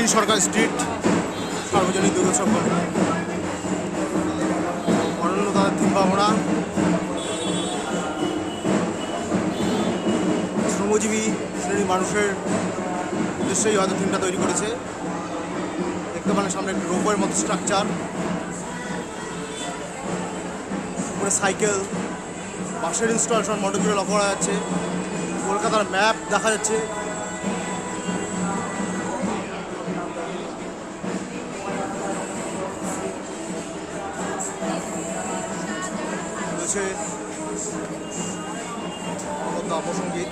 নলিন সরকার street, সার্বজনীন দুর্গোৎসব committee অনন্য তাদের থিম ভাবনা। শ্রমজীবী শ্রেণির মানুষের উদ্দেশ্যেই হয়তো থিমটা তৈরি করেছে। দেখতে পারেন সামনে একটি রোবয়ের মতো স্ট্রাকচার উপরে সাইকেল বাসের ইনস্টলেশন জুড়ে লক্ষ্য করা যাচ্ছে। কলকাতার ম্যাপ দেখা যাচ্ছে। সংগীত।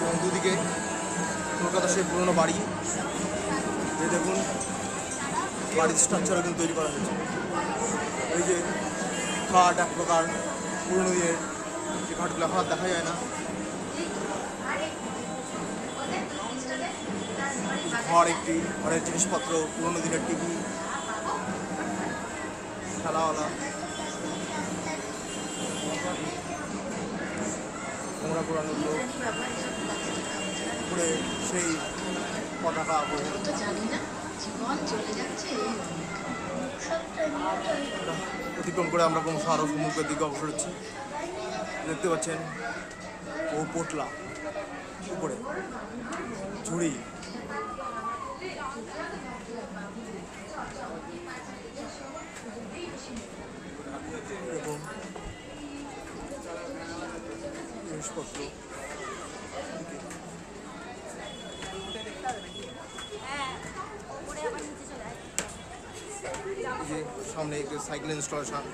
এবং দুদিকে কলকাতা সেই পুরনো বাড়ি। এই দেখুন, বাড়ির স্ট্রাকচারও কিন্তু তৈরি করা হয়েছে। এই যে খাট এক প্রকার, পুরনো দিনের যে খাটগুলো এখন দেখা যায় না। ঘর একটি, ঘরের জিনিসপত্র, পুরনো দিনের টিভি খেলাওয়ালা। নোংরা পুরানো লোক উপরে সেই পতাকা এই অতিক্রম করে আমরা ক্রমশ আরও সমুদ্রের দিকে অবসর হচ্ছি। দেখতে পাচ্ছেন ও পোটলা উপরে ঝুড়ি সামনে একটি সাইকেল ইনস্টলেশন,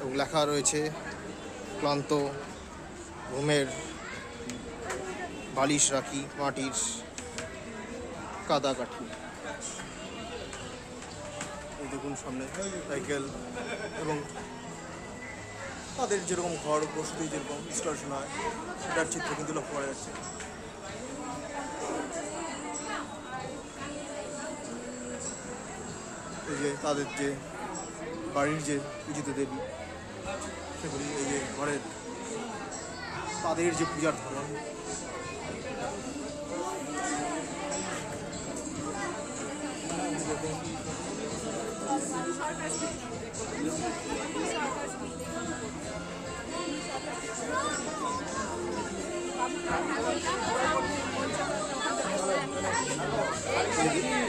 এবং লেখা রয়েছে, ক্লান্ত ঘুমের বালিশ রাখি, মাটির কাদা কাঠি দেখুন সামনে সাইকেল, এবং তাদের যেরকম ঘর, বসতি যেরকম ইনস্টলেশন হয়, সেটার চিত্র কিন্তু লক্ষ্য করা যাচ্ছে। এই যে তাদের যে বাড়ির যে পূজিত দেবী, সেগুলি এই যে ঘরের তাদের যে পূজার ধরন।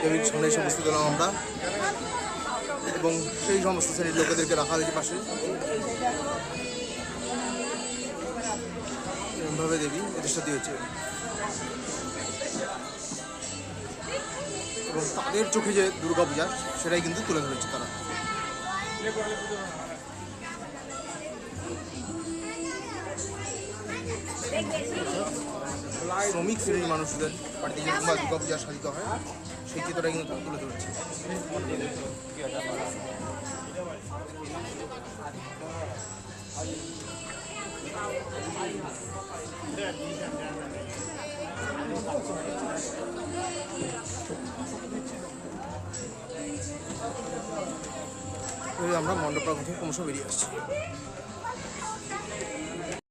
দেবীর সামনে এসে উপস্থিত হলাম আমরা। এবং সেই সমস্ত শ্রেণির লোকেদেরকে রাখা হয়েছে পাশে। এরকমভাবে দেবী প্রতিষ্ঠা দিয়েছে। এবং তাদের চোখে যে দুর্গাপূজা, সেটাই কিন্তু তুলে ধরেছে তারা। শ্রমিক শ্রেণির মানুষদের বাড়িতে যেরকম দুর্গাপূজা সাধিত হয়, সেই চিত্রটা কিন্তু তারা তুলে ধরেছে। আমরা মণ্ডপ প্রাঙ্গণ থেকে ক্রমশ বেরিয়ে আসছি।